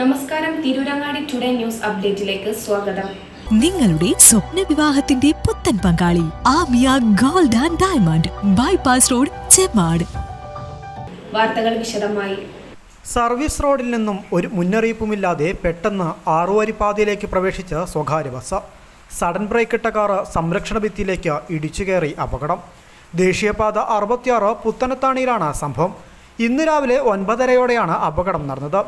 നമസ്കാരം. Tirurangadi today news അപ്ഡേറ്റിലേക്ക് സ്വാഗതം. നിങ്ങളുടെ സ്വപ്ന വിവാഹത്തിന്റെ പുത്തൻ പങ്കാളി Amiya gold and diamond bypass road Chemmad വാർത്തകൾ വിശദമായി. സർവീസ് റോഡിൽ നിന്നും ഒരു മുന്നറിയിപ്പുമില്ലാതെ പെട്ടെന്ന് ആറുവരിപ്പാതയിലേക്ക് പ്രവേശിച്ച സ്വകാര്യ ബസ്. സഡൻ ബ്രേക്ക് ഇട്ട കാറ് സംരക്ഷണ ഭിത്തിയിലേക്ക് ഇടിച്ചു കയറി അപകടം. ദേശീയപാത അറുപത്തിയാറ് പുത്തനത്താണിയിലാണ് സംഭവം. ഇന്ന് രാവിലെ ഒൻപതരയോടെയാണ് അപകടം നടന്നത്.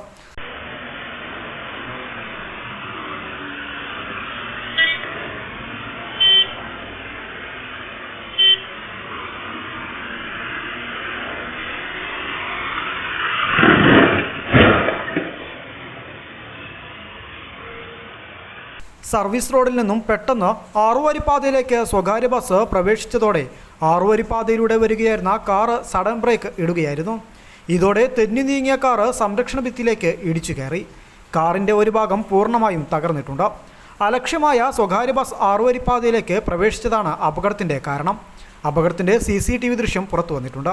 സർവീസ് റോഡിൽ നിന്നും പെട്ടെന്ന് ആറുവരിപ്പാതയിലേക്ക് സ്വകാര്യ ബസ് പ്രവേശിച്ചതോടെ ആറുവരിപ്പാതയിലൂടെ വരികയായിരുന്ന കാറ് സഡൻ ബ്രേക്ക് ഇടുകയായിരുന്നു. ഇതോടെ തെന്നി നീങ്ങിയ കാറ് സംരക്ഷണ ഭിത്തിയിലേക്ക് ഇടിച്ചു കയറി. കാറിന്റെ ഒരു ഭാഗം പൂർണമായും തകർന്നിട്ടുണ്ട്. അലക്ഷ്യമായ സ്വകാര്യ ബസ് ആറുവരിപ്പാതയിലേക്ക് പ്രവേശിച്ചതാണ് അപകടത്തിന്റെ കാരണം. അപകടത്തിന്റെ സി സി ടി വി ദൃശ്യം പുറത്തു വന്നിട്ടുണ്ട്.